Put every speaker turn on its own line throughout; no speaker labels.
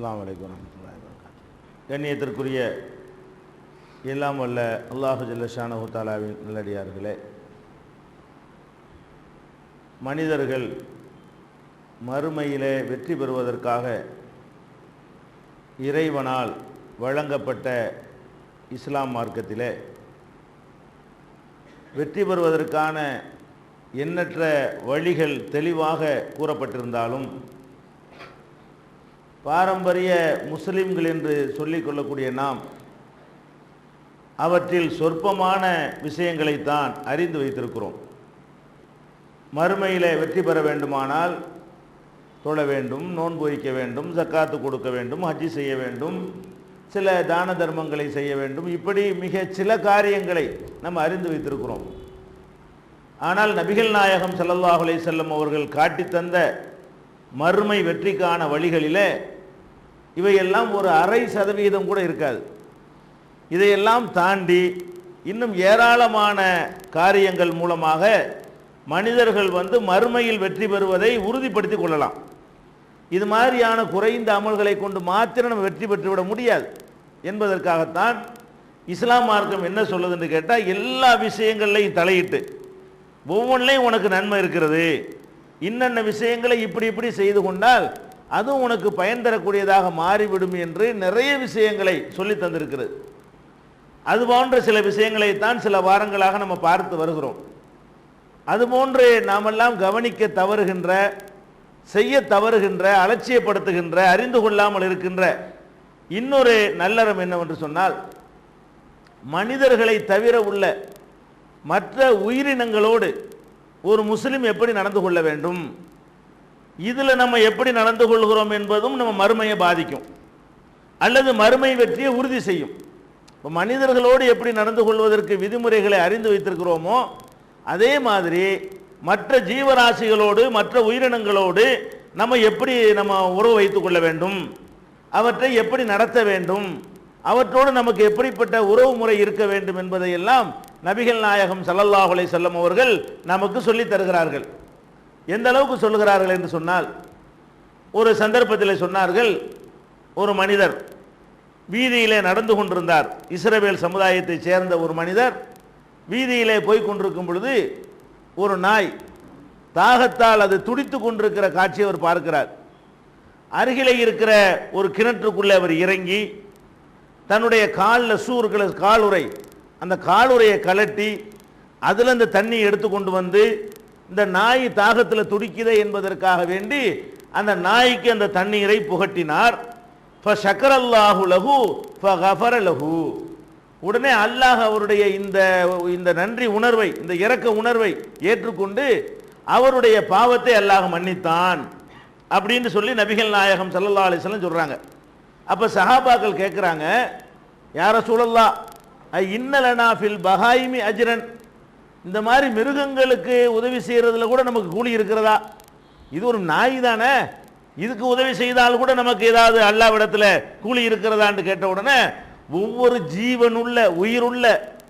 அஸ்லாம் வலைக்கம் கண்ணியத்திற்குரிய எல்லாம் வல்ல அல்லாஹு ஜல்லஷானஹு தாலாவின் நல்லடியார்களே மனிதர்கள் மறுமையிலே வெற்றி பெறுவதற்காக இறைவனால் வழங்கப்பட்ட இஸ்லாம் மார்க்கத்திலே வெற்றி பெறுவதற்கான எண்ணற்ற வழிகள் தெளிவாக கூறப்பட்டிருந்தாலும் பாரம்பரிய முஸ்லிம்கள் என்று சொல்லிக்கொள்ளக்கூடிய நாம் அவற்றில் சொற்பமான விஷயங்களைத்தான் அறிந்து வைத்திருக்கிறோம். மறுமையில் வெற்றி பெற வேண்டுமானால் தொழ வேண்டும் நோன்பு வைக்க வேண்டும் ஜக்காத்து கொடுக்க வேண்டும் ஹஜ்ஜி செய்ய வேண்டும் சில தான தர்மங்களை செய்ய வேண்டும். இப்படி மிக சில காரியங்களை நம்ம அறிந்து வைத்திருக்கிறோம். ஆனால் நபிகள் நாயகம் ஸல்லல்லாஹு அலைஹி செல்லம் அவர்கள் காட்டித்தந்த மறுமை வெற்றிக்கான வழிகளிலே இவையெல்லாம் ஒரு அரை சதவீதம் கூட இருக்காது. இதையெல்லாம் தாண்டி இன்னும் ஏராளமான காரியங்கள் மூலமாக மனிதர்கள் வந்து மறுமையில் வெற்றி பெறுவதை உறுதிப்படுத்தி கொள்ளலாம். இது மாதிரியான குறைந்த அமல்களை கொண்டு மாத்திரம் நம்ம வெற்றி பெற்றுவிட முடியாது. என்பதற்காகத்தான் இஸ்லாம் மார்க்கம் என்ன சொல்லுதுன்னு கேட்டால் எல்லா விஷயங்கள்லையும் தலையிட்டு ஒவ்வொன்றிலையும் உனக்கு நன்மை இருக்கிறது. இன்னென்ன விஷயங்களை இப்படி இப்படி செய்து கொண்டால் அதுவும் உனக்கு பயன் தரக்கூடியதாக மாறிவிடும் என்று நிறைய விஷயங்களை சொல்லி தந்திருக்கிறது. அது போன்ற சில விஷயங்களை தான் சில வாரங்களாக நம்ம பார்த்து வருகிறோம். அதுபோன்று நாமெல்லாம் கவனிக்க தவறுகின்ற செய்ய தவறுகின்ற அலட்சியப்படுத்துகின்ற அறிந்து கொள்ளாமல் இருக்கின்ற இன்னொரு நல்லறம் என்னவென்று சொன்னால் மனிதர்களை தவிர உள்ள மற்ற உயிரினங்களோடு ஒரு முஸ்லிம் எப்படி நடந்து கொள்ள வேண்டும்? இதில் நம்ம எப்படி நடந்து கொள்கிறோம் என்பதும் நம்ம மறுமையை பாதிக்கும். அல்லது மறுமை வெற்றியை உறுதி செய்யும். இப்போ மனிதர்களோடு எப்படி நடந்து கொள்வதற்கு விதிமுறைகளை அறிந்து வைத்திருக்கிறோமோ அதே மாதிரி மற்ற ஜீவராசிகளோடு மற்ற உயிரினங்களோடு நம்ம எப்படி நம்ம உறவு வைத்துக் கொள்ள வேண்டும்? அவற்றை எப்படி நடத்த வேண்டும்? அவற்றோடு நமக்கு எப்படிப்பட்ட உறவு முறை இருக்க வேண்டும் என்பதையெல்லாம் நபிகள் நாயகம் சல்லல்லாஹுலை செல்லம் அவர்கள் நமக்கு சொல்லித் தருகிறார்கள். எந்த அளவுக்கு சொல்லுகிறார்கள் என்று சொன்னால் ஒரு சந்தர்ப்பத்தில் சொன்னார்கள் ஒரு மனிதர் வீதியிலே நடந்து கொண்டிருந்தார். இஸ்ரவேல் சமுதாயத்தைச் சேர்ந்த ஒரு மனிதர் வீதியிலே போய் கொண்டிருக்கும் பொழுது ஒரு நாய் தாகத்தால் அது துடித்து கொண்டிருக்கிற காட்சியை அவர் பார்க்கிறார். அருகிலே இருக்கிற ஒரு கிணற்றுக்குள்ளே அவர் இறங்கி தன்னுடைய காலில் ஷூ இருக்கிற காலுறை அந்த காலுரையை கலட்டி அதில் அந்த தண்ணியை எடுத்து கொண்டு வந்து இந்த நாய் தாகத்தில் துடிக்குதே என்பதற்காக வேண்டி அந்த நாய்க்கு அந்த தண்ணீரை புகட்டினார். ஃபஷக்கரல்லாஹு லகு ஃபகஃபர லகு உடனே அல்லாஹ் அவருடைய இந்த இந்த நன்றி உணர்வை இந்த இரக்க உணர்வை ஏற்றுக்கொண்டு அவருடைய பாவத்தை அல்லாஹ் மன்னித்தான் அப்படின்னு சொல்லி நபிகள் நாயகம் சல்லல்லா அலிஸ்லாம் சொல்கிறாங்க அப்போ சஹாபாக்கள் கேட்குறாங்க யார சூழல்லா இன்னலனா ஃபில் பஹாயிமி அஜ்ரன்? இந்த மாதிரி மிருகங்களுக்கு உதவி செய்கிறதுல கூட நமக்கு கூலி இருக்கிறதா? இது ஒரு நாய் தானே? இதுக்கு உதவி செய்தால் கூட நமக்கு ஏதாவது அல்லாவிடத்தில் கூலி இருக்கிறதான்னு கேட்ட உடனே ஒவ்வொரு ஜீவனுள்ள உயிருள்ள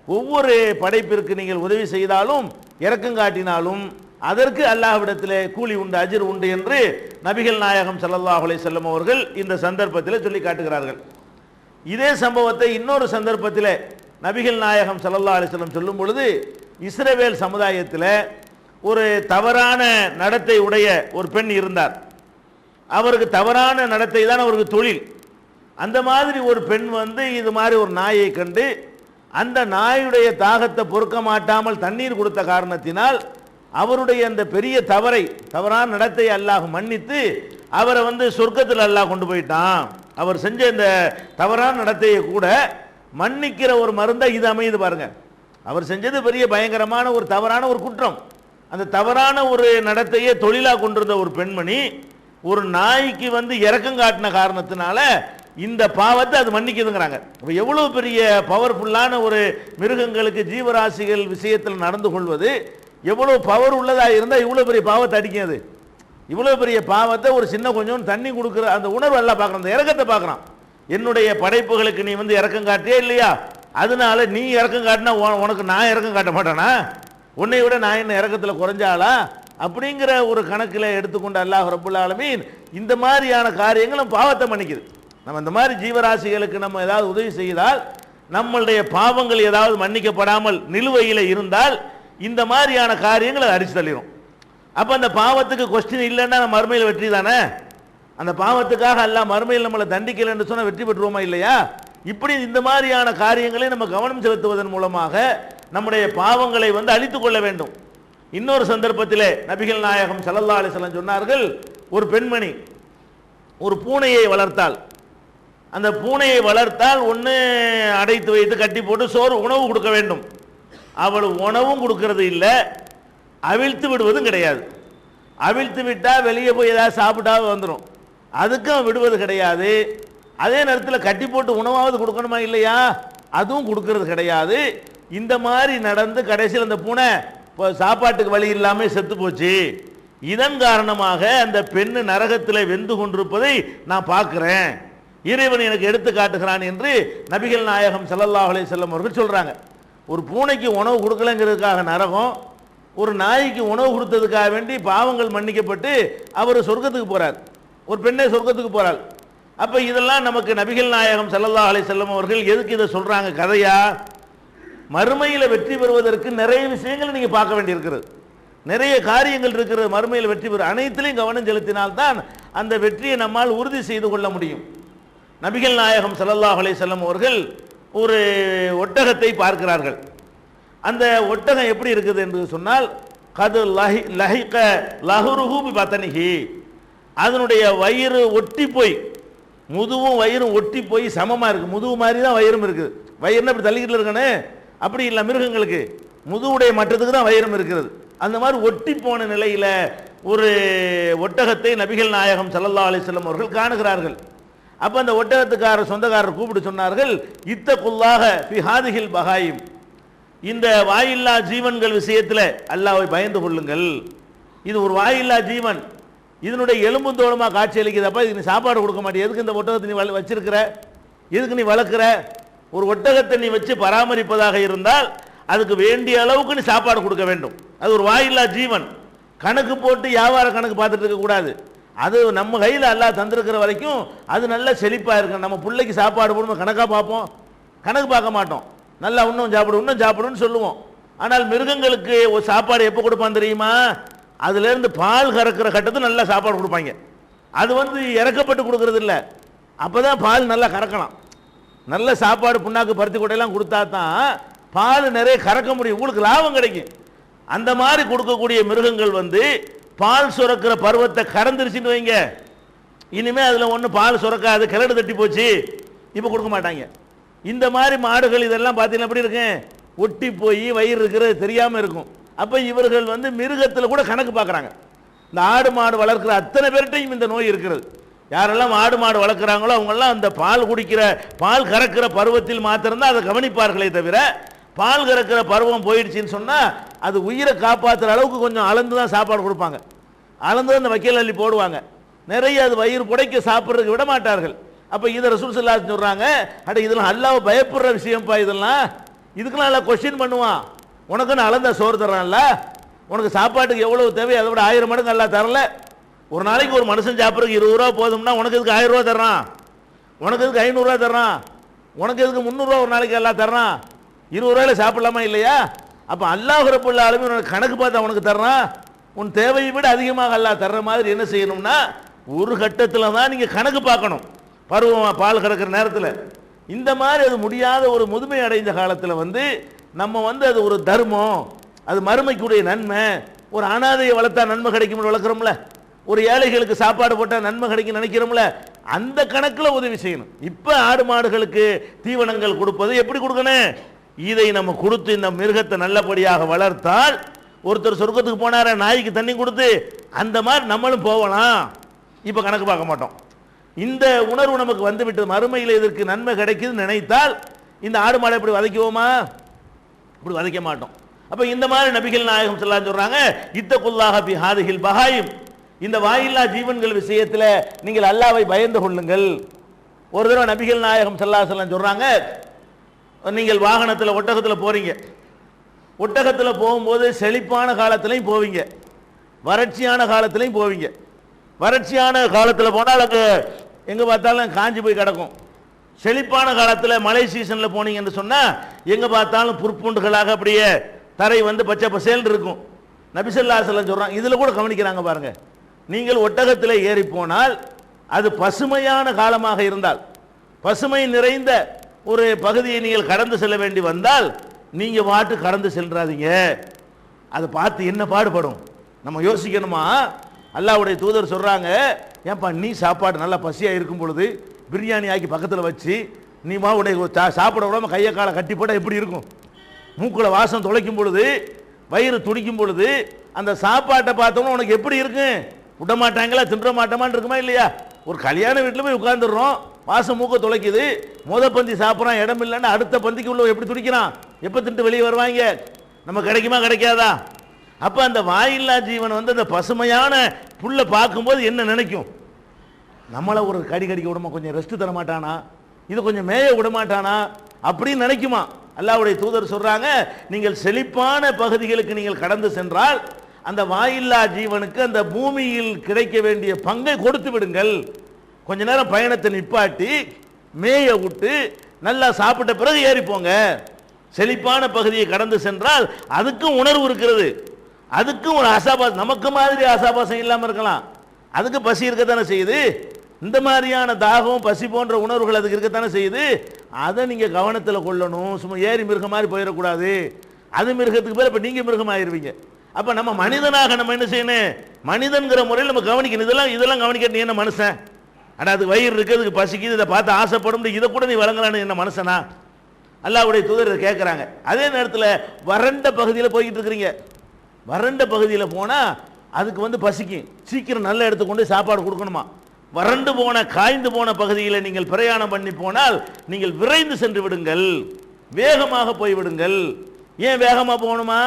ஒவ்வொரு படைப்பிற்கு நீங்கள் உதவி செய்தாலும் இரக்கம் காட்டினாலும் அதற்கு அல்லாஹ்விடத்தில் கூலி உண்டு அஜிர் உண்டு என்று நபிகள் நாயகம் ஸல்லல்லாஹு அலைஹி அவர்கள் இந்த சந்தர்ப்பத்தில் சொல்லி காட்டுகிறார்கள். இதே சம்பவத்தை இன்னொரு சந்தர்ப்பத்தில் நபிகள் நாயகம் ஸல்லல்லாஹு அலிஸ்லம் சொல்லும் பொழுது இஸ்ரவேல் சமுதாயத்தில் ஒரு தவறான நடத்தை உடைய ஒரு பெண் இருந்தார். அவருக்கு தவறான நடத்தை தான் அவருக்கு தொழில். அந்த மாதிரி ஒரு பெண் வந்து இது மாதிரி ஒரு நாயை கண்டு அந்த நாயுடைய தாகத்தை பொறுக்க மாட்டாமல் தண்ணீர் கொடுத்த காரணத்தினால் அவருடைய அந்த பெரிய தவறை தவறான நடத்தை அல்லாஹ் மன்னித்து அவரை வந்து சொர்க்கத்தில் அல்லாஹ் கொண்டு போயிட்டான். அவர் செஞ்ச இந்த தவறான நடத்தையை கூட மன்னிக்கிற ஒரு மருந்தை இது அமையுது பாருங்கள் அவர் செஞ்சது பெரிய பயங்கரமான ஒரு தவறான ஒரு குற்றம். அந்த தவறான ஒரு நடத்தையே தொழிலாக கொண்டிருந்த ஒரு பெண்மணி ஒரு நாய்க்கு வந்து இறக்கம் காட்டின காரணத்தினால இந்த பாவத்தை அது மன்னிக்குதுங்கிறாங்க. இப்போ எவ்வளோ பெரிய பவர்ஃபுல்லான ஒரு மிருகங்களுக்கு ஜீவராசிகள் விஷயத்தில் நடந்து கொள்வது எவ்வளோ பவர் உள்ளதாக இருந்தால் இவ்வளோ பெரிய பாவத்தை அடிக்கும் அது. இவ்வளோ பெரிய பாவத்தை ஒரு சின்ன கொஞ்சம் தண்ணி கொடுக்குற அந்த உணர்வு எல்லாம் பார்க்குறோம் அந்த இறக்கத்தை பார்க்குறான் என்னுடைய படைப்புகளுக்கு நீ வந்து இறக்கம் காட்டியே இல்லையா? அதனால நீ இறக்கம் காட்டினா உனக்கு நான் இறக்கம் காட்ட மாட்டேனா? உன்னை விட நான் என்ன இறக்கத்தில் குறைஞ்சாளா அப்படிங்கிற ஒரு கணக்கில் எடுத்துக்கொண்ட அல்லாஹ் ரபுல் ஆலமீன் இந்த மாதிரியான காரியங்களும் பாவத்தை மன்னிக்குது. நம்ம இந்த மாதிரி ஜீவராசிகளுக்கு நம்ம ஏதாவது உதவி செய்தால் நம்மளுடைய பாவங்கள் ஏதாவது மன்னிக்கப்படாமல் நிலுவையில் இருந்தால் இந்த மாதிரியான காரியங்களை அடிச்சு தள்ளிடும் அப்போ அந்த பாவத்துக்கு கொஸ்டின் இல்லைன்னா நம்ம மறுமையில் வெற்றி தானே? அந்த பாவத்துக்காக எல்லாம் மறுமையில் நம்மளை தண்டிக்கலைன்னு சொன்னால் வெற்றி பெற்றுவோமா இல்லையா? இப்படி இந்த மாதிரியான காரியங்களை நம்ம கவனம் செலுத்துவதன் மூலமாக நம்முடைய பாவங்களை வந்து அழித்துக் கொள்ள வேண்டும். இன்னொரு சந்தர்ப்பத்திலே நபிகள் நாயகம் சல்லல்லா அலைஹி சொன்னார்கள் ஒரு பெண்மணி ஒரு பூனையை வளர்த்தால் அந்த பூனையை வளர்த்தால் ஒன்று அடைத்து வைத்து கட்டி போட்டு சோறு உணவு கொடுக்க வேண்டும். அவள் உணவும் கொடுக்கறது இல்லை அவிழ்த்து விடுவதும் கிடையாது. அவிழ்த்து விட்டால் வெளியே போய் ஏதாவது சாப்பிட்டா வந்துடும் அதுக்கும் விடுவது கிடையாது. அதே நேரத்தில் கட்டி போட்டு உணவாவது கொடுக்கணுமா இல்லையா? அதுவும் கொடுக்கறது கிடையாது. இந்த மாதிரி நடந்து கடைசியில் அந்த பூனை இப்போ சாப்பாட்டுக்கு வழி இல்லாமல் செத்து போச்சு. இதன் காரணமாக அந்த பெண்ணு நரகத்தில் வெந்து கொண்டிருப்பதை நான் பார்க்குறேன். இறைவன் எனக்கு எடுத்து காட்டுகிறான் என்று நபிகள் நாயகம் சல்லல்லா அலைஹி செல்லம் அவர்கள் சொல்கிறாங்க ஒரு பூனைக்கு உணவு கொடுக்கலங்கிறதுக்காக நரகம் ஒரு நாய்க்கு உணவு கொடுத்ததுக்காக வேண்டி பாவங்கள் மன்னிக்கப்பட்டு அவர் சொர்க்கத்துக்கு போகிறார் ஒரு பெண்ணே சொர்க்கத்துக்கு போகிறாள் அப்போ இதெல்லாம் நமக்கு நபிகள் நாயகம் சல்லல்லா அலி செல்லம் அவர்கள் எதுக்கு இதை சொல்கிறாங்க கதையா? மறுமையில் வெற்றி பெறுவதற்கு நிறைய விஷயங்களை நீங்கள் பார்க்க வேண்டியிருக்கிறது. நிறைய காரியங்கள் இருக்கிறது மறுமையில் வெற்றி பெறும் அனைத்திலையும் கவனம் செலுத்தினால்தான் அந்த வெற்றியை நம்மால் உறுதி செய்து கொள்ள முடியும். நபிகள் நாயகம் ஸல்லல்லாஹு அலி செல்லம் அவர்கள் ஒரு ஒட்டகத்தை பார்க்கிறார்கள். அந்த ஒட்டகம் எப்படி இருக்குது என்று சொன்னால் கது லஹி லஹிக்க லஹுருஹூபி பத்தனிகி அதனுடைய வயிறு ஒட்டி போய் முதுவும் வயிறும் ஒட்டி போய் சமமாக இருக்குது முதுவு மாதிரி தான் வயிறும் இருக்குது. வயிறுனா இப்படி தள்ளிக்கிட்டு இருக்கனே? அப்படி இல்லை மிருகங்களுக்கு. முதுவுடைய மட்டத்துக்கு தான் வயிறும் இருக்கிறது அந்த மாதிரி ஒட்டி போன நிலையில் ஒரு ஒட்டகத்தை நபிகள் நாயகம் சல்லல்லா அலிஸ்லம் அவர்கள் காணுகிறார்கள். அப்போ அந்த ஒட்டகத்துக்காரர் சொந்தக்காரர் கூப்பிட்டு சொன்னார்கள் இத்த குல்லாக பிஹாதிகில் பகாயும் இந்த வாயில்லா ஜீவன்கள் விஷயத்தில் அல்லாவை பயந்து கொள்ளுங்கள். இது ஒரு வாயில்லா ஜீவன். இதனுடைய எலும்பும் தோளமாக காட்சி அளிக்குதப்பா இதுக்கு நீ சாப்பாடு கொடுக்க மாட்டேன். எதுக்கு இந்த ஒட்டகத்தை நீ வள- வச்சிருக்கிற? எதுக்கு நீ வளர்க்குற? ஒரு ஒட்டகத்தை நீ வச்சு பராமரிப்பதாக இருந்தால் அதுக்கு வேண்டிய அளவுக்கு நீ சாப்பாடு கொடுக்க வேண்டும். அது ஒரு வாயில்லா ஜீவன். கணக்கு போட்டு வியாபார கணக்கு பார்த்துட்டு இருக்கக்கூடாது அது நம்ம கையில் அல்லா தந்திருக்கிற வரைக்கும் அது நல்ல செழிப்பாக இருக்கும். நம்ம பிள்ளைக்கு சாப்பாடு போடணும் கணக்காக பார்ப்போம். கணக்கு பார்க்க மாட்டோம். நல்லா இன்னும் சாப்பிடும் இன்னும் சாப்பிடுன்னு சொல்லுவோம். ஆனால் மிருகங்களுக்கு ஒரு சாப்பாடு எப்போ கொடுப்பான் தெரியுமா? அதுலேருந்து பால் கறக்கிற கட்டத்துக்கு நல்லா சாப்பாடு கொடுப்பாங்க. அது வந்து இறக்கப்பட்டு கொடுக்கறது இல்லை அப்போ தான் பால் நல்லா கறக்கலாம். நல்ல சாப்பாடு புண்ணாக்கு பருத்தி கொட்டையெல்லாம் கொடுத்தா தான் பால் நிறைய கறக்க முடியும். உங்களுக்கு லாபம் கிடைக்கும். அந்த மாதிரி கொடுக்கக்கூடிய மிருகங்கள் வந்து பால் சுரக்கிற பருவத்தை கறந்துருச்சுன்னு வைங்க. இனிமேல் அதில் ஒன்றும் பால் சுரக்காது கிளடு தட்டி போச்சு இப்போ கொடுக்க மாட்டாங்க. இந்த மாதிரி மாடுகள் இதெல்லாம் பார்த்தீங்கன்னா எப்படி இருக்கும்? ஒட்டி போய் வயிறு இருக்கிறது தெரியாமல் இருக்கும். அப்போ இவர்கள் வந்து மிருகத்தில் கூட கணக்கு பார்க்குறாங்க. இந்த ஆடு மாடு வளர்க்குற அத்தனை பேர்கிட்டையும் இந்த நோய் இருக்கிறது. யாரெல்லாம் ஆடு மாடு வளர்க்குறாங்களோ அவங்கெல்லாம் அந்த பால் குடிக்கிற பால் கறக்கிற பருவத்தில் மாத்திரம்தான் அதை கவனிப்பார்களே தவிர பால் கறக்கிற பருவம் போயிடுச்சின்னு சொன்னால் அது உயிரை காப்பாற்றுற அளவுக்கு கொஞ்சம் அளந்து தான் சாப்பாடு கொடுப்பாங்க. அளந்து அந்த வக்கீல் அள்ளி போடுவாங்க. நிறைய அது வயிறு புடைக்க சாப்பிட்றதுக்கு விட மாட்டார்கள். அப்போ இதை ரசூல் சல்லா சொல்கிறாங்க அட இதெல்லாம் அல்லாவை பயப்படுற விஷயம்ப்பா இதெல்லாம். இதுக்கெல்லாம் எல்லாம் கொஸ்டின் பண்ணுவான். உனக்கு நான் அளந்த சோறு தர்றான்ல? உனக்கு சாப்பாட்டுக்கு எவ்வளவு தேவை அதை விட ஆயிரம் மடங்கு எல்லாம் தரல. ஒரு நாளைக்கு ஒரு மனுஷன் சாப்பிட்றதுக்கு இருபது ரூபா போதும்னா உனக்கு இதுக்கு ஆயிரம் ரூபா தர்றான்? உனக்கு இதுக்கு ஐநூறுரூவா தர்றான்? உனக்கு இதுக்கு முந்நூறுரூவா ஒரு நாளைக்கு எல்லாம் தர்றான்? இருபது ரூபாயில சாப்பிடலாமா இல்லையா? அப்போ அல்லாஹ் ரப்புல் ஆளுமே உனக்கு கணக்கு பார்த்தா உனக்கு தர்றான். உன் தேவையை விட அதிகமாக அல்லா தர்ற மாதிரி என்ன செய்யணும்னா ஒரு கட்டத்தில் தான் நீங்கள் கணக்கு பார்க்கணும். பருவமாக பால் கறக்கிற நேரத்தில். இந்த மாதிரி அது முடியாத ஒரு முதுமை அடைந்த காலத்தில் வந்து நம்ம வந்து அது ஒரு தர்மம். அது மறுமைக்குடைய நன்மை. ஒரு அனாதையை வளர்த்தா நன்மை கிடைக்கும்னு வளர்க்குறோம்ல. ஒரு ஏழைகளுக்கு சாப்பாடு போட்டால் நன்மை கிடைக்கும் நினைக்கிறோம்ல. அந்த கணக்கில் உதவி செய்யணும். இப்போ ஆடு மாடுகளுக்கு தீவனங்கள் கொடுப்பது எப்படி கொடுக்கணும்? இதை நம்ம கொடுத்து இந்த மிருகத்தை நல்லபடியாக வளர்த்தால் ஒருத்தர் சொர்க்கத்துக்கு போனார நாய்க்கு தண்ணி கொடுத்து அந்த மாதிரி நம்மளும் போகலாம். இப்போ கணக்கு பார்க்க மாட்டோம். இந்த உணர்வு நமக்கு வந்துவிட்டது. மறுமையில் இதற்கு நன்மை கிடைக்குதுன்னு நினைத்தால் இந்த ஆடு மாடை எப்படி வதைக்குவோமா? இப்படி வதைக்க மாட்டோம். அப்போ இந்த மாதிரி நபிகள் நாயகம் செல்லாம் சொல்கிறாங்க இத்தகுல்லாக பி ஹாதிகில் பகாயும் இந்த வாயில்லா ஜீவன்கள் விஷயத்தில் நீங்கள் அல்லாவை பயந்து கொள்ளுங்கள். ஒரு தடவை நபிகள் நாயகம் செல்லா செல்லாம் சொல்கிறாங்க நீங்கள் வாகனத்தில் ஒட்டகத்தில் போகிறீங்க ஒட்டகத்தில் போகும்போது செழிப்பான காலத்திலையும் போவீங்க. வறட்சியான காலத்திலையும் போவீங்க. வறட்சியான காலத்தில் போனால் அங்கே எங்கே பார்த்தாலும் காஞ்சி போய் கிடக்கும். செழிப்பான காலத்தில் மழை சீசனில் போனீங்கன்னு சொன்னால் எங்கே பார்த்தாலும் புற்பூண்டுகளாக அப்படியே தரை வந்து பச்சை பசேல் இருக்கும். நபிசல்லாசலம் சொல்கிறான் இதில் கூட கவனிக்கிறாங்க பாருங்கள் நீங்கள் ஒட்டகத்தில் ஏறி போனால் அது பசுமையான காலமாக இருந்தால் பசுமை நிறைந்த ஒரு பகுதியை நீங்கள் கடந்து செல்ல வேண்டி வந்தால் நீங்கள் வாட்டு கடந்து செல்றாதீங்க அதை பார்த்து என்ன பாடுபடும்? நம்ம யோசிக்கணுமா? அல்லாவுடைய தூதர் சொல்கிறாங்க ஏன்பா நீ சாப்பாடு நல்லா பசியாக இருக்கும் பொழுது பிரியாணி ஆக்கி பக்கத்தில் வச்சு நீ மா உடைய சா- சாப்பிட விடாம கையை காலை கட்டி போட்டால் எப்படி இருக்கும்? மூக்கில் வாசம் துளைக்கும் பொழுது வயிறு துடிக்கும் பொழுது அந்த சாப்பாட்டை பார்த்தோம்னா உனக்கு எப்படி இருக்கும்? விட மாட்டாங்களா தின்ற மாட்டோமான்னு இருக்குமா இல்லையா? ஒரு கல்யாண வீட்டில் போய் உட்காந்துடுறோம் வாசம் மூக்க துளைக்குது மொத பந்தி சாப்பிட்றான் இடம் இல்லைன்னு அடுத்த பந்திக்கு உள்ள எப்படி துடிக்கிறான்? எப்போ தின்ட்டு வெளியே வருவாங்க? நம்ம கிடைக்குமா கிடைக்காதா? அப்போ அந்த வாயில்லா ஜீவன் வந்து அந்த பசுமையான புல்லை பார்க்கும்போது என்ன நினைக்கும்? நம்மளை ஒரு கடி கடிக்க விடமா கொஞ்சம் ரெஸ்ட் தர மாட்டானா இது கொஞ்சம் மேய விட மாட்டானா அப்படின்னு நினைக்குமா? அல்லாவுடைய தூதர் சொல்றாங்க நீங்கள் செழிப்பான பகுதிகளுக்கு நீங்கள் கடந்து சென்றால் அந்த வாயில்லா ஜீவனுக்கு அந்த பூமியில் கிடைக்க வேண்டிய பங்கை கொடுத்து விடுங்கள். கொஞ்ச நேரம் பயணத்தை நிப்பாட்டி மேய விட்டு நல்லா சாப்பிட்ட பிறகு ஏறிப்போங்க செழிப்பான பகுதியை கடந்து சென்றால் அதுக்கும் உணர்வு இருக்கிறது. அதுக்கும் ஒரு ஆசாபாசம் நமக்கு மாதிரி ஆசாபாசம் இல்லாமல் இருக்கலாம். அதுக்கு பசி இருக்க தானே செய்யுது? இந்த மாதிரியான தாகம் பசி போன்ற உணர்வுகள் அதுக்கு இருக்கத்தானே செய்யுது? அதை நீங்கள் கவனத்தில் கொள்ளணும். சும்மா ஏறி மிருகம் மாதிரி போயிடக்கூடாது. அது மிருகத்துக்கு பேர் இப்போ நீங்கள் மிருகமாயிருவீங்க. அப்போ நம்ம மனிதனாக நம்ம என்ன செய்யணும்? மனிதன்கிற முறையில் நம்ம கவனிக்கணும். இதெல்லாம் இதெல்லாம் கவனிக்க நீ என்ன மனுஷன்? ஆனால் அது வயிறு இருக்குது அதுக்கு பசிக்குது இதை பார்த்து ஆசைப்படும் இதை கூட நீ வழங்கலான்னு என்ன மனுஷனா? அல்லாவுடைய தூதர் இதை கேட்குறாங்க அதே நேரத்தில் வறண்ட பகுதியில் போய்கிட்டு இருக்கிறீங்க. வறண்ட பகுதியில் போனால் அதுக்கு வந்து பசிக்கும். சீக்கிரம் நல்ல இடத்துக்கு கொண்டு போய் சாப்பாடு கொடுக்கணுமா? வறண்டு போன காய்ந்து போன பகுதியில் நீங்கள் பிரயாணம் பண்ணி போனால் நீங்கள் விரைந்து சென்று விடுங்கள். வேகமாக போய் விடுங்கள். ஏன் வேகமாக போகணுமா?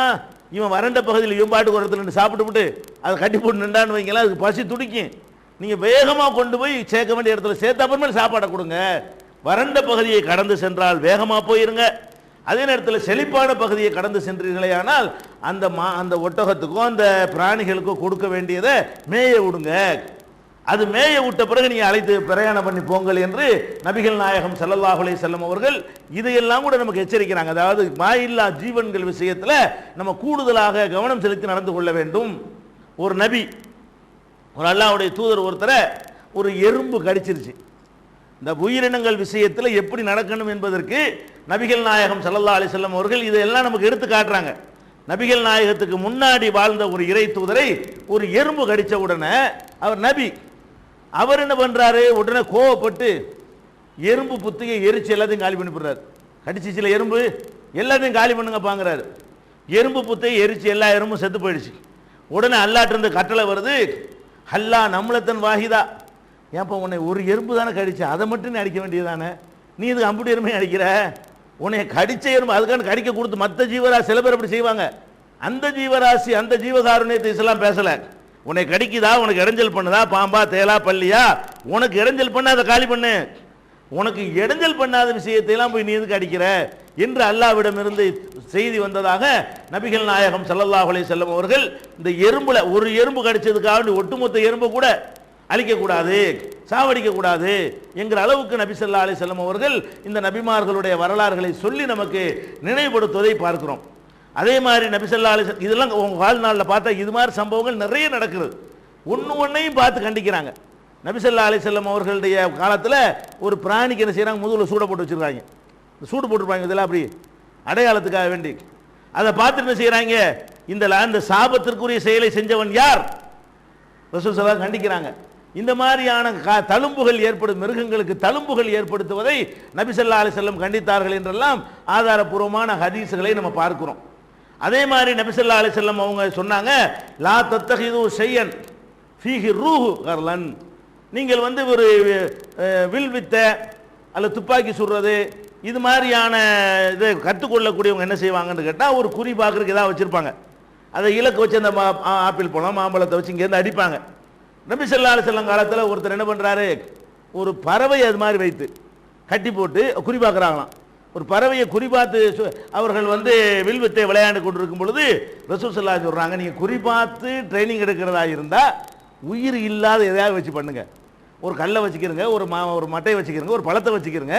இவன் வறண்ட பகுதியில் இவன் பாட்டுக்கு ஒரு நின்று சாப்பிட்டு விட்டு அதை கட்டி போட்டு நின்றான்னு வைங்களா அதுக்கு பசி துடிக்கும். நீங்கள் வேகமாக கொண்டு போய் சேர்க்க வேண்டிய இடத்துல சேர்த்த அப்புறமேல் சாப்பாடை கொடுங்க. வறண்ட பகுதியை கடந்து சென்றால் வேகமாக போயிருங்க. அதே நேரத்தில் செழிப்பான பகுதியை கடந்து சென்றீர்களே ஆனால் அந்த மா அந்த ஒட்டகத்துக்கோ அந்த பிராணிகளுக்கோ கொடுக்க வேண்டியதை மேய விடுங்க. அது மேய விட்ட பிறகு நீங்கள் அழைத்து பிரயாணம் பண்ணி போங்கள் என்று நபிகள் நாயகம் செல்லல்லாஹுலே அலைஹி அவர்கள் இதையெல்லாம் கூட நமக்கு எச்சரிக்கிறாங்க. அதாவது மாயில்லா ஜீவன்கள் விஷயத்தில் நம்ம கூடுதலாக கவனம் செலுத்தி நடந்து கொள்ள வேண்டும். ஒரு நபி ஒரு அல்லாவுடைய தூதர் ஒருத்தரை ஒரு எறும்பு கடிச்சிருச்சு. இந்த உயிரினங்கள் விஷயத்தில் எப்படி நடக்கணும் என்பதற்கு நபிகள் நாயகம் ஸல்லல்லாஹு அலி செல்லம் அவர்கள் இதையெல்லாம் நமக்கு எடுத்து காட்டுறாங்க. நபிகள் நாயகத்துக்கு முன்னாடி வாழ்ந்த ஒரு இறை தூதரை ஒரு எறும்பு கடித்த உடனே அவர் நபி அவர் என்ன பண்ணுறாரு உடனே கோவப்பட்டு எறும்பு புத்தியை எரிச்சு எல்லாத்தையும் காலி பண்ணி போடுறாரு. சில எறும்பு எல்லாத்தையும் காலி பண்ணுங்க பாங்குறாரு. எறும்பு புத்தையை எரிச்சு எல்லா எறும்பும் செத்து போயிடுச்சு. உடனே அல்லாட்டிருந்து கட்டளை வருது அல்லா நம்மளத்தன் வாஹிதா ஏன்ப்பா உன்னை ஒரு எறும்பு தானே கடிச்சு? அதை மட்டும் நீ அடிக்க வேண்டியதானே நீ இதுக்கு அம்புட்டு எறும்பையும் அடிக்கிற? உன்னை கடிச்ச எறும்பு அதுக்கான கடிக்க கொடுத்து மற்ற ஜீவராசி சில பேர் அப்படி செய்வாங்க. அந்த ஜீவராசி அந்த ஜீவகாருண்யத்தை இஸ்லாம் பேசலை. உன்னை கடிக்குதா? உனக்கு இடைஞ்சல் பண்ணுதா? பாம்பா தேலா பள்ளியா உனக்கு இடைஞ்சல் பண்ண அதை காலி பண்ணு. உனக்கு இடைஞ்சல் பண்ணாத விஷயத்தையெல்லாம் போய் நீ எதுக்கு அடிக்கிற? என்று அல்லாவிடமிருந்து செய்தி வந்ததாக நபிகள் நாயகம் சல்லல்லாஹ் அலைஹி செல்லம் அவர்கள் இந்த எறும்புல ஒரு எறும்பு கடிச்சதுக்காக ஒட்டுமொத்த எறும்பை கூட அழிக்கக்கூடாது சாவடிக்கக்கூடாது என்கிற அளவுக்கு நபி ஸல்லல்லாஹு அலைஹி அவர்கள் இந்த நபிமார்களுடைய வரலாறுகளை சொல்லி நமக்கு நினைவுபடுத்துவதை பார்க்கிறோம். அதே மாதிரி நபிசல்லா ஸல்லல்லாஹு இதெல்லாம் உங்கள் வாழ்நாளில் பார்த்தா இது மாதிரி சம்பவங்கள் நிறைய நடக்கிறது. ஒன்று ஒன்றையும் பார்த்து கண்டிக்கிறாங்க. நபிசல்லா ஸல்லல்லாஹு அவர்களுடைய காலத்தில் ஒரு பிராணிக்கு என்ன செய்கிறாங்க முதுகில் சூட போட்டு வச்சிருக்காங்க. சூடு போட்டிருப்பாங்க இதெல்லாம் அப்படி அடையாளத்துக்காக வேண்டி. அதை பார்த்துட்டு என்ன செய்கிறாங்க இந்த அந்த சாபத்திற்குரிய செயலை செஞ்சவன் யார்? ரசூல் கண்டிக்கிறாங்க. இந்த மாதிரியான க- தழும்புகள் ஏற்படும் மிருகங்களுக்கு தழும்புகள் ஏற்படுத்துவதை நபிசல்லா அலிசல்லம் கண்டித்தார்கள் என்றெல்லாம் ஆதாரபூர்வமான ஹதீஸுகளை நம்ம பார்க்கிறோம். அதே மாதிரி நபிசல்லா அலி செல்லம் அவங்க சொன்னாங்க லா தத்தகிது செய்யன் ஃபீஹி ரூஹு கர்லன். நீங்கள் வந்து ஒரு வில் வித்த அல்ல துப்பாக்கி சுடுறது இது மாதிரியான இதை கற்றுக்கொள்ளக்கூடியவங்க என்ன செய்வாங்கன்னு கேட்டால் ஒரு குறி பார்க்குறதுக்கு ஏதாவது வச்சுருப்பாங்க. அதை இலக்கு வச்சு அந்த மா- ஆப்பிள் பழம் மாம்பழத்தை வச்சு இங்கேருந்து அடிப்பாங்க. நபி ஸல்லல்லாஹு செல்லம் காலத்தில் ஒருத்தர் என்ன பண்ணுறாரு ஒரு பறவை அது மாதிரி வைத்து கட்டி போட்டு குறி பார்க்குறாங்களாம். ஒரு பறவையை குறிபார்த்து சு- அவர்கள் வந்து வில்வித்தை விளையாண்டு கொண்டிருக்கும் பொழுது ரசூல் ஸல்லல்லாஹு சொல்கிறாங்க நீங்கள் குறிபார்த்து ட்ரைனிங் எடுக்கிறதா இருந்தால் உயிர் இல்லாத எதையாவது வச்சு பண்ணுங்கள் ஒரு கல்லை வச்சுக்கிறங்க ஒரு மா ஒரு மட்டையை வச்சுக்கிறங்க ஒரு பழத்தை வச்சுக்கிறங்க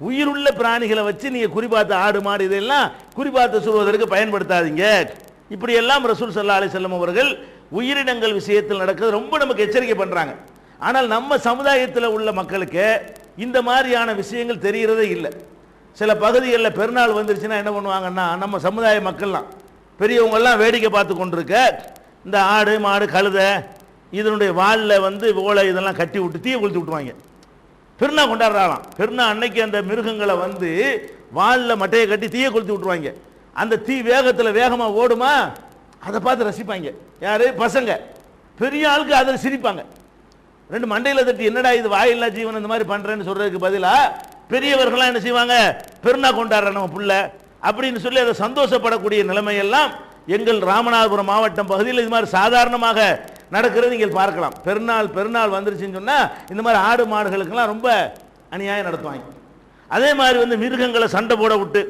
உயிருள்ள பிராணிகளை வச்சு நீங்கள் குறிபார்த்து ஆடு மாடு இதெல்லாம் குறிபார்த்து சொல்வதற்கு பயன்படுத்தாதீங்க. இப்படியெல்லாம் ரசூல் சல்லா அலி செல்லம் அவர்கள் உயிரினங்கள் விஷயத்தில் நடக்கிறது ரொம்ப நமக்கு எச்சரிக்கை பண்ணுறாங்க ஆனால் நம்ம சமுதாயத்தில் உள்ள மக்களுக்கு இந்த மாதிரியான விஷயங்கள் தெரிகிறதே இல்லை. சில பகுதிகளில் பெருநாள் வந்துருச்சுன்னா என்ன பண்ணுவாங்கன்னா நம்ம சமுதாய மக்கள்லாம் பெரியவங்கள்லாம் வேடிக்கை பார்த்து கொண்டிருக்க இந்த ஆடு மாடு கழுதை இதனுடைய வாலில் வந்து ஓலை இதெல்லாம் கட்டி விட்டு தீயை கொளுத்து விட்டுவாங்க பெருநா கொண்டாடுறாலாம் பெருநா அன்னைக்கு அந்த மிருகங்களை வந்து வாலில் மட்டையை கட்டி தீயை கொளுத்து விட்டுருவாங்க. அந்த தீ வேகத்தில் வேகமாக ஓடுமா? அதை பார்த்து ரசிப்பாங்க. யார்? பசங்க. பெரிய ஆளுக்கு அதில் சிரிப்பாங்க. ரெண்டு மண்டையில் தட்டி என்னடா இது? வாயில்லா ஜீவன் இந்த மாதிரி பண்ணுறேன்னு சொல்கிறதுக்கு பதிலாக பெரியவர்கள்லாம் என்ன செய்வாங்க? பெருனா கொண்டாடுற நம்ம புள்ள. அப்படின்னு சொல்லி அதை சந்தோஷப்படக்கூடிய நிலைமையெல்லாம் எங்கள் ராமநாதபுரம் மாவட்டம் பகுதியில் இது மாதிரி சாதாரணமாக நடக்கிறது நீங்கள் பார்க்கலாம். பெருநாள் பெருநாள் வந்துருச்சுன்னு சொன்னால் இந்த மாதிரி ஆடு மாடுகளுக்கெல்லாம் ரொம்ப அநியாயம் நடத்துவாங்க. அதே மாதிரி வந்து மிருகங்களை சண்டை போட விட்டு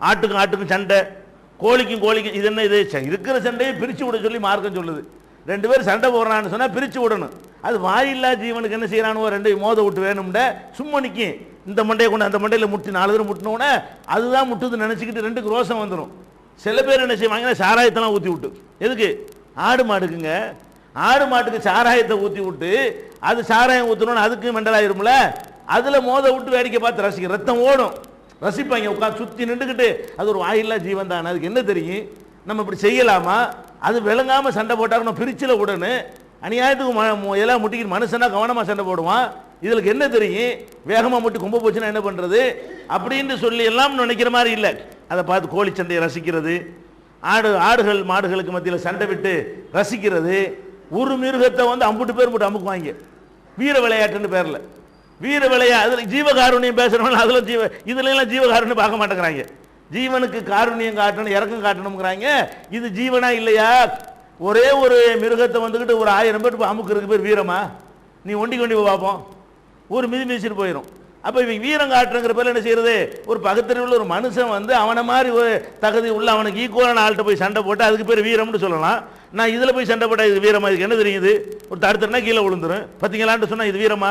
ஆட்டுக்கும் ஆட்டுக்கும் சண்டை கோழிக்கும் கோழிக்கும் இது என்ன இது? இருக்கிற சண்டையை பிரித்து விட சொல்லி மார்க்கம் சொல்லுது. ரெண்டு பேரும் சண்டை போடுறான்னு சொன்னால் பிரித்து விடணும். அது வாயில்லா ஜீவனுக்கு என்ன செய்யறானோ ரெண்டு மோத விட்டு வேணும்ட சும்மா நிற்கும் இந்த மண்டையை கொண்டு அந்த மண்டையில் முட்டி நாலு தடவை முட்டினோடனே அதுதான் முட்டுதுன்னு நினச்சிக்கிட்டு ரெண்டுக்கு ரோசம் வந்துடும் சில பேர் என்ன செய்வாங்கன்னா சாராயத்தெல்லாம் ஊற்றி விட்டு. எதுக்கு? ஆடு மாடுக்குங்க. ஆடு மாட்டுக்கு சாராயத்தை ஊற்றி விட்டு அது சாராயம் ஊற்றணும்னு அதுக்கு மெண்டலாயிரும்ல அதில் மோத விட்டு வேடிக்கை பார்த்து ரசிக்க ரத்தம் ஓடும். ரசிப்பாங்க உட்காந்து சுற்றி நின்றுக்கிட்டு அது ஒரு வாயில்லா ஜீவன் தானே அதுக்கு என்ன தெரியும்? நம்ம இப்படி செய்யலாமா? அது விளங்காமல் சண்டை போட்டாக்கணும் பிரிச்சில் உடனே அநியாயத்துக்கு எல்லாம் முட்டிக்கிட்டு மனுஷனா கவனமாக சண்டை போடுவான். இதுக்கு என்ன தெரியும்? வேகமாக மட்டும் கும்ப போச்சுன்னா என்ன பண்ணுறது அப்படின்னு சொல்லி எல்லாம் நினைக்கிற மாதிரி இல்லை. அதை பார்த்து கோழி சண்டையை ரசிக்கிறது. ஆடு ஆடுகள் மாடுகளுக்கு மத்தியில் சண்டை விட்டு ரசிக்கிறது. ஒரு மிருகத்தை வந்து அம்புட்டு பேர் போட்டு அமுக்குவாங்க. வீர விளையாட்டுன்னு பேரில். வீர விளையா அதில் ஜீவகாருண்யம் பேசுகிறவங்க அதில் ஜீவ இதுலலாம் ஜீவகாருண்யம் பார்க்க மாட்டேங்கிறாங்க. ஜீவனுக்கு காருண்யம் காட்டணும் இறக்கம் காட்டணுங்கிறாங்க. இது ஜீவனா இல்லையா? ஒரே ஒரு மிருகத்தை வந்துக்கிட்டு ஒரு ஆயிரம் பேர் அமுக்குறதுக்கு பேர் வீரமா? நீ ஒண்டி கொண்டி பார்ப்போம். ஒரு மிதி மிதிச்சுட்டு போயிடும் அப்போ இவங்க வீரம் காட்டுறங்கிற பேர் என்ன செய்யறது? ஒரு பகுத்தறிவுள்ள ஒரு மனுஷன் வந்து அவனை மாதிரி ஒரு தகுதி உள்ள அவனுக்கு ஈக்குவலான ஆள்கிட்ட போய் சண்டை போட்டு அதுக்கு பேர் வீரம்னு சொல்லலாம். நான் இதில் போய் சண்டை போட்டால் இது வீரமா? இதுக்கு என்ன தெரியுது? ஒரு தடுத்துனா கீழே விழுந்துரும். பார்த்தீங்களான்ட்டு சொன்னால் இது வீரமா?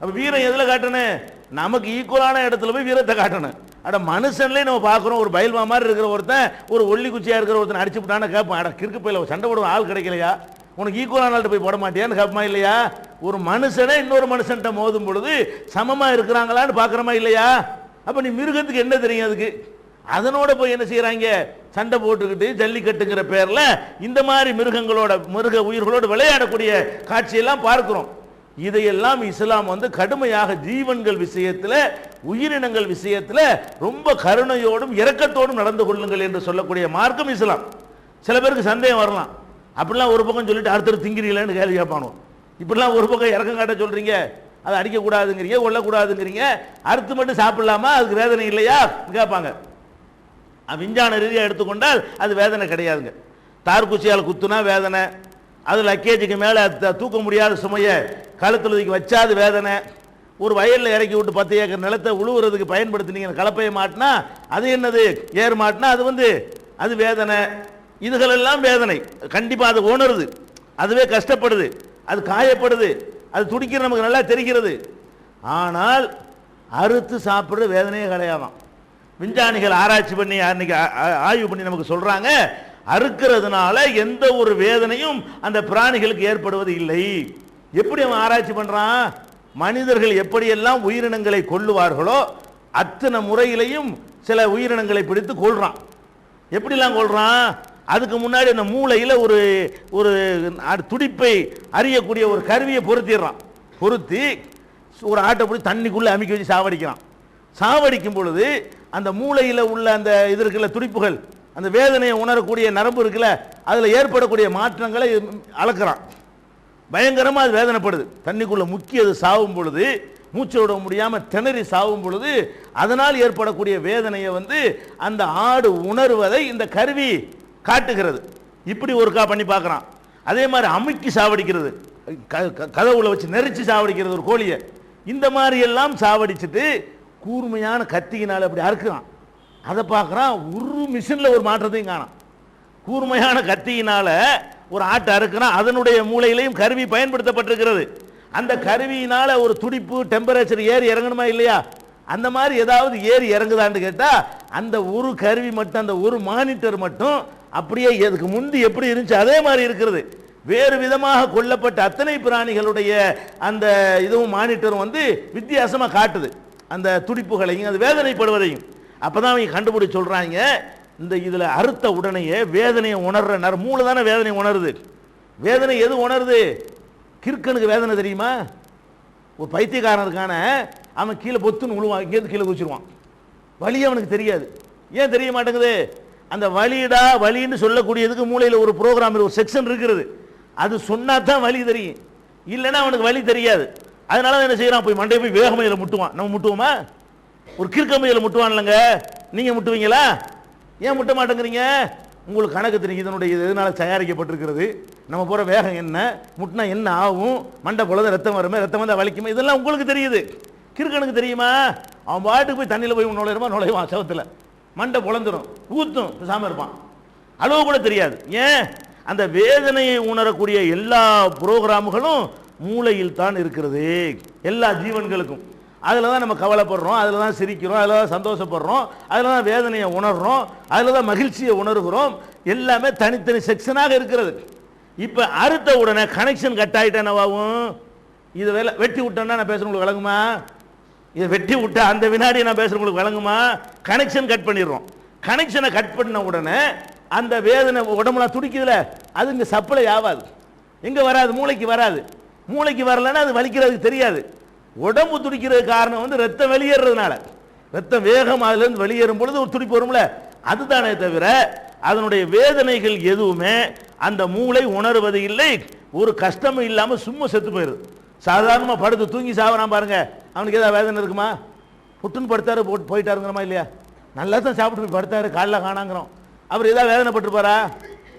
அப்போ வீரம் எதில் காட்டணும்? நமக்கு ஈக்குவலான இடத்துல போய் வீரத்தை காட்டணும். அட மனுஷன்லேயே நம்ம பார்க்குறோம் ஒரு பயில்வா மாதிரி இருக்கிற ஒருத்தன் ஒரு ஒல்லி குச்சியாக இருக்கிற ஒருத்தன் அடிச்சு விட்டானே கேட்பான் அட கிறுக்கு பயில சண்டை போடுவோம் ஆள் கிடைக்கலையா? உனக்கு ஈக்குவலான ஆள்கிட்ட போய் போட மாட்டியான்னு கேட்பமா இல்லையா? ஒரு மனுஷனே இன்னொரு மனுஷன்ட்ட மோதும் பொழுது சமமாக இருக்கிறாங்களான்னு பார்க்குறமா இல்லையா? அப்போ நீ மிருகத்துக்கு என்ன தெரியும் அதுக்கு? அதனோட போய் என்ன செய்கிறாங்க சண்டை போட்டுக்கிட்டு ஜல்லிக்கட்டுங்கிற பேரில் இந்த மாதிரி மிருகங்களோட மிருக உயிர்களோடு விளையாடக்கூடிய காட்சியெல்லாம் பார்க்குறோம். இதையெல்லாம் இஸ்லாம் வந்து கடுமையாக ஜீவன்கள் விஷயத்தில் உயிரினங்கள் விஷயத்தில் ரொம்ப கருணையோடும் இரக்கத்தோடும் நடந்து கொள்ளுங்கள் என்று சொல்லக்கூடிய மார்க்கம் இஸ்லாம். சில பேருக்கு சந்தேகம் வரலாம். அப்படிலாம் ஒரு பக்கம் சொல்லிட்டு அடுத்தது திங்கிறீங்களேன்னு கேள்வி கேட்பானோ? இப்படிலாம் ஒரு பக்கம் இறக்கம் காட்ட சொல்றீங்க. அதை அடிக்கக்கூடாதுங்கிறீங்க கொல்லக்கூடாதுங்கிறீங்க. அறுத்து மட்டும் சாப்பிடலாமா? அதுக்கு வேதனை இல்லையா? கேட்பாங்க. விஞ்ஞான ரீதியாக எடுத்துக்கொண்டால் அது வேதனை கிடையாதுங்க. தார்குச்சியால் குத்துனா வேதனை. அது லக்கேஜுக்கு மேலே தூக்க முடியாத சுமையை கழுத்தில் தூக்கி வச்சா அது வேதனை. ஒரு வயலில் இறக்கி விட்டு பத்து ஏக்கர் நிலத்தை உழுவுறதுக்கு பயன்படுத்தினீங்க கலப்பையை மாட்டினா அது என்னது? ஏர் மாட்டினா அது வந்து அது வேதனை. இதுகளெல்லாம் வேதனை. கண்டிப்பாக அது உணருது. அதுவே கஷ்டப்படுது. அது காயப்படுது. அது துடிக்கிற நமக்கு நல்லா தெரிகிறது. ஆனால் அறுத்து சாப்பிட்ற வேதனையே கிடையாதாம் விஞ்ஞானிகள் ஆராய்ச்சி பண்ணி அன்னைக்கு ஆய்வு பண்ணி நமக்கு சொல்கிறாங்க அறுக்கிறதுனால எந்த ஒரு வேதனையும் அந்த பிராணிகளுக்கு ஏற்படுவது இல்லை. எப்படி அவன் ஆராய்ச்சி பண்ணுறான் மனிதர்கள் எப்படியெல்லாம் உயிரினங்களை கொள்ளுவார்களோ அத்தனை முறையிலையும் சில உயிரினங்களை பிடித்து கொள்கிறான் எப்படிலாம் கொள்கிறான் அதுக்கு முன்னாடி அந்த மூளையில் ஒரு ஒரு துடிப்பை அறியக்கூடிய ஒரு கருவியை பொருத்திடுறான். பொருத்தி ஒரு ஆட்டை பிடிச்சி தண்ணிக்குள்ளே அமுக்கி வச்சு சாவடிக்கிறான். சாவடிக்கும் பொழுது அந்த மூளையில் உள்ள அந்த இது இருக்குல்ல துடிப்புகள் அந்த வேதனையை உணரக்கூடிய நரம்பு இருக்குல்ல அதில் ஏற்படக்கூடிய மாற்றங்களை அளக்கிறான். பயங்கரமாக அது வேதனைப்படுது. தண்ணிக்குள்ளே முக்கி அது சாவும் பொழுது மூச்சு விட முடியாமல் திணறி சாவும் பொழுது அதனால் ஏற்படக்கூடிய வேதனையை வந்து அந்த ஆடு உணர்வதை இந்த கருவி காட்டுகிறது. இப்படி ஒருக்கா பண்ணி பார்க்குறான். அதே மாதிரி அமுக்கி சாவடிக்கிறது. க- க- கதவுல வச்சு நெரிச்சு சாவடிக்கிறது ஒரு கோழியை. இந்த மாதிரி எல்லாம் சாவடிச்சுட்டு கூர்மையான கத்தியினால் அப்படி அறுக்குறான். அதை பார்க்குறான் ஒரு மிஷினில் ஒரு மாற்றத்தையும் காணும் கூர்மையான கத்தியினால் ஒரு ஆட்டை அறுக்கிறான். அதனுடைய மூளையிலையும் கருவி பயன்படுத்தப்பட்டிருக்கிறது. அந்த கருவியினால் ஒரு துடிப்பு டெம்பரேச்சர் ஏறி இறங்கணுமா இல்லையா? அந்த மாதிரி ஏதாவது ஏறி இறங்குதான்னு கேட்டால் அந்த ஒரு கருவி மட்டும் அந்த ஒரு மானிட்டர் மட்டும் அப்படியே இதுக்கு முந்தி எப்படி இருந்துச்சு அதே மாதிரி இருக்கிறது. வேறு விதமாக கொல்லப்பட்ட அத்தனை பிராணிகளுடைய அந்த இதுவும் மானிட்டரும் வந்து வித்தியாசமாக காட்டுது. அந்த துடிப்புகளையும் அது வேதனைப்படுவதையும். அப்பதான் அவங்க கண்டுபிடிச்சி சொல்கிறாங்க இந்த இதில் அறுத்த உடனேயே வேதனையை உணர்ற நர மூளை தானே வேதனை உணருது. வேதனை எது உணருது? கிறுக்கனுக்கு வேதனை தெரியுமா? ஒரு பைத்தியக்காரனுக்கான அவன் கீழே பொத்துன்னு விழுவான் இங்கேருந்து கீழே குதிச்சிருவான். வழி அவனுக்கு தெரியாது. ஏன் தெரிய மாட்டேங்குது? அந்த வலிடா வலின்னு சொல்லக்கூடியதுக்கு மூளையில் ஒரு ப்ரோக்ராம் ஒரு செக்ஷன் இருக்கிறது அது சொன்னால் தான் வலி தெரியும். இல்லைன்னா அவனுக்கு வலி தெரியாது. அதனால தான் என்ன செய்யறான்? போய் மண்டையை போய் வேகமையில் முட்டுவான். நம்ம முட்டுவோமா? ஒரு கிறுக்கமையில் முட்டுவான் இல்லைங்க நீங்கள் முட்டுவீங்களா? ஏன் முட்ட மாட்டேங்கிறீங்க? உங்களுக்கு கணக்கு தெரியும் இதனுடைய இது தயாரிக்கப்பட்டிருக்கிறது? நம்ம போகிற வேகம் என்ன? முட்டினா என்ன ஆகும்? மண்டை பொழுது ரத்தம் வருமே? ரத்தம் வந்தால் வலிக்குமே? இதெல்லாம் உங்களுக்கு தெரியுது. கிறுக்கனுக்கு தெரியுமா? அவன் பாட்டுக்கு போய் தண்ணியில் போய் நுழையுமா நுழைவான் சவத்தில். மண்டை பொழந்துடும் ஊத்தும் பேசாமல் இருப்பான். அளவு கூட தெரியாது. ஏன்? அந்த வேதனையை உணரக்கூடிய எல்லா புரோகிராம்களும் மூளையில் தான் இருக்கிறது. எல்லா ஜீவன்களுக்கும். அதில் தான் நம்ம கவலைப்படுறோம் அதில் தான் சிரிக்கிறோம் அதில் தான் சந்தோஷப்படுறோம் அதில் தான் வேதனையை உணர்கிறோம் அதில் தான் மகிழ்ச்சியை உணர்கிறோம். எல்லாமே தனித்தனி செக்ஷனாக இருக்கிறது. இப்போ அறுத்த உடனே கனெக்ஷன் கட் ஆகிட்டேன் என்னவாகும் இது வேலை வெட்டி விட்டோன்னா நான் பேசுகிறவங்களுக்கு விளங்குமா? இதை வெட்டி விட்டா அந்த வினாடி நான் பேசுகிறவங்களுக்கு விளங்குமா? கனெக்ஷன் கட் பண்ணிடுறோம். கனெக்ஷனை கட் பண்ண உடனே அந்த வேதனை உடம்புல துடிக்குதுல அது இங்கே சப்ளை ஆகாது. எங்கே வராது? மூளைக்கு வராது. மூளைக்கு வரலன்னா அது வலிக்கிறதுக்கு தெரியாது. உடம்பு துடிக்கிறது காரணம் வந்து ரத்தம் வெளியேறதுனால. ரத்தம் வேகம் அதுலேருந்து வெளியேறும் பொழுது ஒரு துடிப்பு வரும்ல? அதுதானே தவிர அதனுடைய வேதனைகள் எதுவுமே அந்த மூளை உணர்வது இல்லை. ஒரு கஷ்டமும் இல்லாமல் சும்மா செத்து போயிடுது. சாதாரணமாக படுத்து தூங்கி சாவனா பாருங்கள் அவனுக்கு ஏதாவது வேதனை இருக்குமா? புட்டுன்னு படுத்தாரு போட்டு போயிட்டாருங்கிறமா இல்லையா? நல்லா தான் சாப்பிட்டு போய் படுத்தாரு காலைல காணாங்கிறோம். அவர் ஏதாவது வேதனைப்பட்டிருப்பாரா?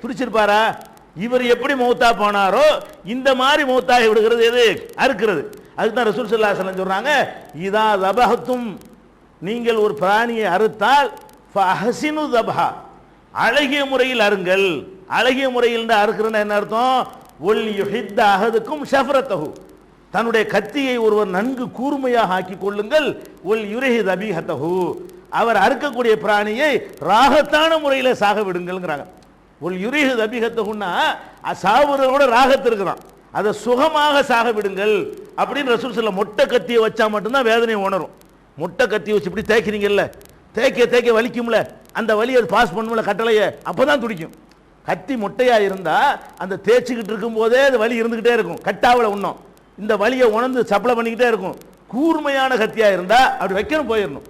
துடிச்சிருப்பாரா? இவர் எப்படி மூத்தா போனாரோ இந்த மாதிரி மூத்தாகி விடுகிறது எது? அறுக்கிறது. அதுக்கு தான் ரசூல் சல்லா சொல்கிறாங்க இதா தபஹத்தும். நீங்கள் ஒரு பிராணியை அறுத்தால் ஃபஹசினு தபா அழகிய முறையில் அருங்கள் அழகிய முறையில் அறுக்கிறேன்னு என்ன அர்த்தம்? ஒல் யுஹித்த அகதுக்கும் ஷஃப்ரத்தகு தன்னுடைய கத்தியை ஒருவர் நன்கு கூர்மையாக ஆக்கி கொள்ளுங்கள். ஒல் யுரஹி தபிஹத்தஹு. அவர் அறுக்கக்கூடிய பிராணியை ராகத்தான முறையில் சாக விடுங்கள்ங்கிறாங்க. ஒல் யுரஹி தபிஹத்தஹுன்னா சாவுறதோட ராகத்து இருக்குதான். அதை சுகமாக சாக விடுங்கள். அப்படின்னு ரசூல் சொல்ல மொட்டை கத்தியை வச்சா மட்டும்தான் வேதனை உணரும். மொட்டை கத்தியை வச்சு இப்படி தேய்க்கிறீங்கல்ல தேய்க்க தேய்க்க வலிக்கும்ல அந்த வலி அது பாஸ் பண்ணும்ல கட்டளையை அப்போ தான் துடிக்கும். கத்தி மொட்டையாக இருந்தால் அந்த தேய்ச்சிக்கிட்டு இருக்கும் போதே அது வலி இருந்துக்கிட்டே இருக்கும். கட்டாவில் உண்ணும். இந்த வழியை உணர்ந்து சப்ளை பண்ணிக்கிட்டே இருக்கும். கூர்மையான கத்தியாக இருந்தால் அப்படி வைக்கணும் போயிடணும்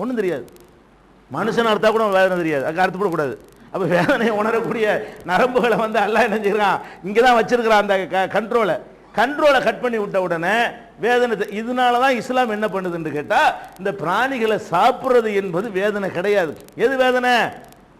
ஒன்றும் தெரியாது. மனுஷன் அறுத்தா கூட வேதனை தெரியாது. அதுக்கு அறுத்துப்படக்கூடாது அப்போ வேதனையை உணரக்கூடிய நரம்புகளை வந்து எல்லாம் என்ன செய்கிறான்? இங்கே தான் வச்சிருக்கிறான் அந்த க கண்ட்ரோலை கண்ட்ரோலை கட் பண்ணி விட்ட உடனே வேதனை இதனால தான் இஸ்லாம் என்ன பண்ணுதுன்னு கேட்டால் இந்த பிராணிகளை சாப்பிட்றது என்பது வேதனை கிடையாது. எது வேதனை?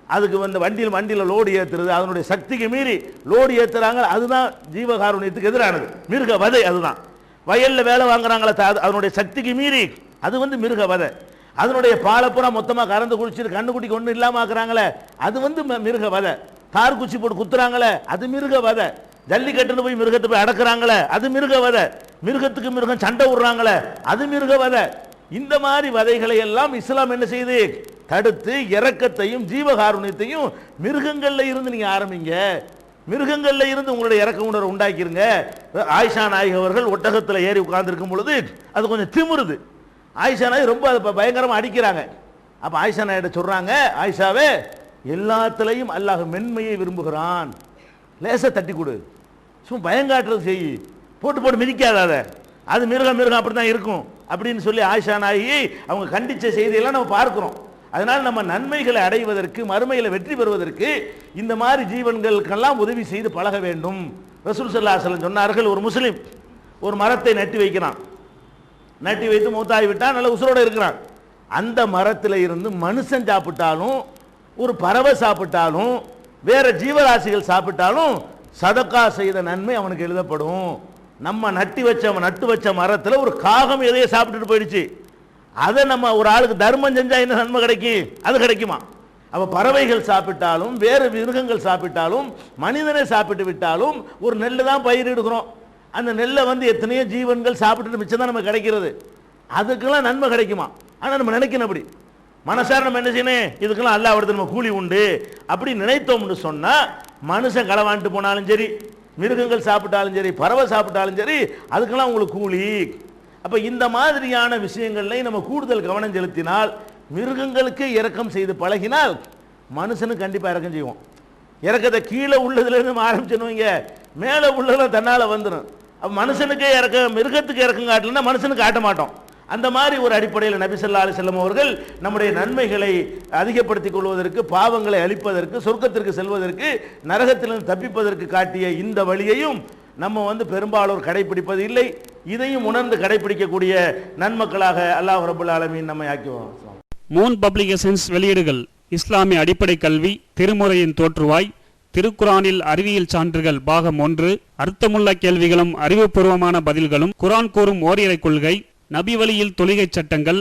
அதுக்கு வந்து வண்டியில் வண்டியில் லோடு ஏற்றுறது அதனுடைய சக்திக்கு மீறி லோடு ஏற்றுறாங்க அதுதான் ஜீவகாருண்யத்துக்கு எதிரானது. மிருக வதை அதுதான். வயலில் வேலை வாங்குறாங்களே அதனுடைய சக்திக்கு மீறி. அது வந்து மிருக வதை. அதனுடைய பாலப்புறம் மொத்தமாக கறந்து குடிச்சிட்டு கண்ணுக்குட்டிக்கு ஒன்றும் இல்லாமல் ஆக்குறாங்களே அது வந்து ம- மிருக வதை. தார் குச்சி போட்டு குத்துறாங்களே அது மிருக வதை. ஜல்லிக்கட்டுன்னு போய் மிருகத்தை போய் அடக்குறாங்களே அது மிருக வதை. மிருகத்துக்கு மிருகம் சண்டை விடுறாங்களே அது மிருக வதை. இந்த மாதிரி வதைகளை எல்லாம் இஸ்லாம் என்ன செய்யுது? தடுத்து இறக்கத்தையும் ஜீவகாருண்யத்தையும் மிருகங்களில் இருந்து நீங்கள் ஆரம்பிங்க. மிருகங்களில் இருந்து உங்களுடைய இறக்க உணர்வு உண்டாக்கிருங்க. ஆயிஷா நாயக் அவர்கள் ஒட்டகத்தில் ஏறி உட்கார்ந்துருக்கும் பொழுது அது கொஞ்சம் திமிருது. ஆயிஷா நாயகி ரொம்ப அதை பயங்கரமாக அடிக்கிறாங்க. அப்போ ஆயிஷா நாயிட்ட சொல்கிறாங்க ஆயிஷாவே எல்லாத்துலேயும் அல்லாஹ் மென்மையை விரும்புகிறான். லேசை தட்டி கொடு. சும்மா பயங்காட்டுறது செய். போட்டு போட்டு மிதிக்காத அதை. அது மிருகம் மிருகம் அப்படி தான் இருக்கும். அப்படின்னு சொல்லி ஆயிஷா நாயகி அவங்க கண்டித்த செய்தியெல்லாம் நம்ம பார்க்குறோம். அதனால் நம்ம நன்மைகளை அடைவதற்கு மறுமையில் வெற்றி பெறுவதற்கு இந்த மாதிரி ஜீவன்களுக்கெல்லாம் உதவி செய்து பழக வேண்டும். ரசூல் சல்லா சொன்னார்கள் ஒரு முஸ்லீம் ஒரு மரத்தை நட்டி வைக்கிறான். நட்டி வைத்து மூத்தாகி விட்டால் நல்ல உசுரோடு இருக்கிறான். அந்த மரத்தில் இருந்து மனுஷன் சாப்பிட்டாலும் ஒரு பறவை சாப்பிட்டாலும் வேற ஜீவராசிகள் சாப்பிட்டாலும் சதக்கா செய்த நன்மை அவனுக்கு எழுதப்படும். நம்ம நட்டி வச்ச நட்டு வச்ச மரத்தில் ஒரு காகம் எதையோ சாப்பிட்டுட்டு போயிடுச்சு. அதை நம்ம ஒரு ஆளுக்கு தர்மம் செஞ்சால் என்ன நன்மை கிடைக்கும்? அது கிடைக்குமா? அப்போ பறவைகள் சாப்பிட்டாலும் வேறு மிருகங்கள் சாப்பிட்டாலும் மனிதனை சாப்பிட்டு விட்டாலும் ஒரு நெல் தான் பயிரிடுகிறோம் அந்த நெல்லை வந்து எத்தனையோ ஜீவன்கள் சாப்பிட்டுட்டு மிச்சம் தான் நமக்கு கிடைக்கிறது. அதுக்கெல்லாம் நன்மை கிடைக்குமா? ஆனால் நம்ம நினைக்கணும் அப்படி. மனசார நம்ம என்ன செய்யணும்? இதுக்கெல்லாம் அல்லா நம்ம கூலி உண்டு. அப்படி நினைத்தோம்னு சொன்னால் மனுஷன் களவாண்டு போனாலும் சரி மிருகங்கள் சாப்பிட்டாலும் சரி பறவை சாப்பிட்டாலும் சரி அதுக்கெல்லாம் உங்களுக்கு கூலி. அப்போ இந்த மாதிரியான விஷயங்கள்லையும் நம்ம கூடுதல் கவனம் செலுத்தினால் மிருகங்களுக்கு இறக்கம் செய்து பழகினால் மனுஷனும் கண்டிப்பாக இறக்கம் செய்வோம் இறக்கத்தை கீழே உள்ளதுலேருந்து நம்ம வைங்க மேலே உள்ளதெல்லாம் தன்னால் வந்துடும் அப்போ மனுஷனுக்கே இறக்க மிருகத்துக்கு இறக்கம் காட்டலன்னா மனுஷனுக்கு காட்ட மாட்டோம். அந்த மாதிரி ஒரு அடிப்படையில் நபி ஸல்லல்லாஹு அலைஹி அவர்கள் நம்முடைய நன்மைகளை அதிகப்படுத்திக் கொள்வதற்கு பாவங்களை அழிப்பதற்கு சொர்க்கத்திற்கு செல்வதற்கு நரகத்திலிருந்து தப்பிப்பதற்கு காட்டிய இந்த வழியையும் நம்ம வந்து பெரும்பாலோர் கடைபிடிப்பது இல்லை. இதையும் உணர்ந்து கடைபிடிக்கக்கூடிய நன்மக்களாக அல்லாஹ் ரபுல் ஆலமீன் நம்மை ஆக்கிவோம்
மூன் பப்ளிகேஷன்ஸ் வெளியீடுகள். இஸ்லாமிய அடிப்படை கல்வி திருமுறையின் தோற்றுவாய் திருக்குரானில் அறிவியல் சான்றுகள் பாகம் ஒன்று அர்த்தமுள்ள கேள்விகளும் அறிவுபூர்வமான பதில்களும் குரான் கூறும் ஓரிரை கொள்கை நபி வழியில் தொழுகைச் சட்டங்கள்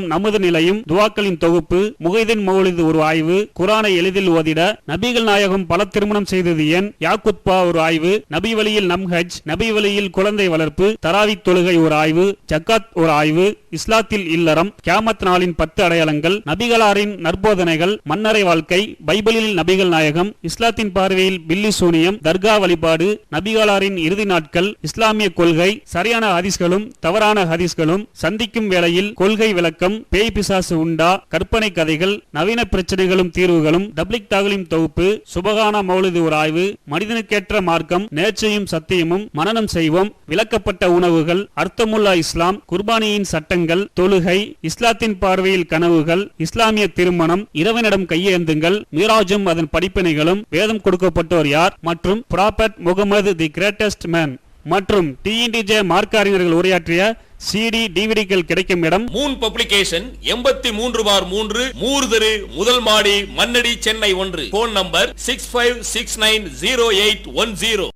தோழர்களும் நமது நிலையும் துவாக்களின் தொகுப்பு முகைதின் மௌலிது ஒரு ஆய்வு குரானை எளிதில் ஓதிட நபிகள் நாயகம் பல திருமணம் செய்தது ஏன்? யாக்குத்பா ஒரு ஆய்வு நபி வழியில் நம்ஹஜ் நபி வழியில் குழந்தை வளர்ப்பு தராவி தொழுகை ஒரு ஆய்வு ஜக்காத் ஒரு ஆய்வு இஸ்லாத்தில் இல்லறம் கியாமத் நாளின் பத்து அடையாளங்கள் நபிகளாரின் நற்போதனைகள் மன்னரை வாழ்க்கை பைபிளில் நபிகள் நாயகம் இஸ்லாத்தின் பார்வையில் பில்லி சூனியம் தர்கா வழிபாடு நபிகளாரின் இறுதி நாட்கள் இஸ்லாமிய கொள்கை சரியான ஹதீஸ்களும் தவறான ஹதீஸ்களும் சந்திக்கும் வேளையில் கொள்கை விளக்கம் பேய் பிசாசு உண்டா கற்பனை கதைகள் நவீன பிரச்சனைகளும் தீர்வுகளும் டப்ளிக் தாகலின் தொகுப்பு சுபகான மௌலிது ஒரு ஆய்வு மனிதனுக்கேற்ற மார்க்கம் நேர்ச்சையும் சத்தியமும் மனனம் செய்வோம் விளக்கப்பட்ட உணவுகள் அர்த்தமுல்லா இஸ்லாம் குர்பானியின் சட்டங்கள் தொழுகை இஸ்லாத்தின் பார்வையில் கனவுகள் இஸ்லாமிய திருமணம் இறைவனிடம் கையேந்துங்கள் மீராஜும் அதன் படிப்பினைகளும் வேதம் கொடுக்கப்பட்டோர் யார்? மற்றும் prophet Muhammad the greatest man மற்றும் டிஎன்டிஜே மார்க்க அறிஞர்கள் உரையாற்றிய சிடி டிவிடிகள் கிடைக்கும் இடம்
மூன் பப்ளிகேஷன் எண்பத்தி மூன்று பார் மூன்று மூர்தரு முதல் மாடி மன்னடி சென்னை ஒன்று. Phone number six five six nine zero eight one zero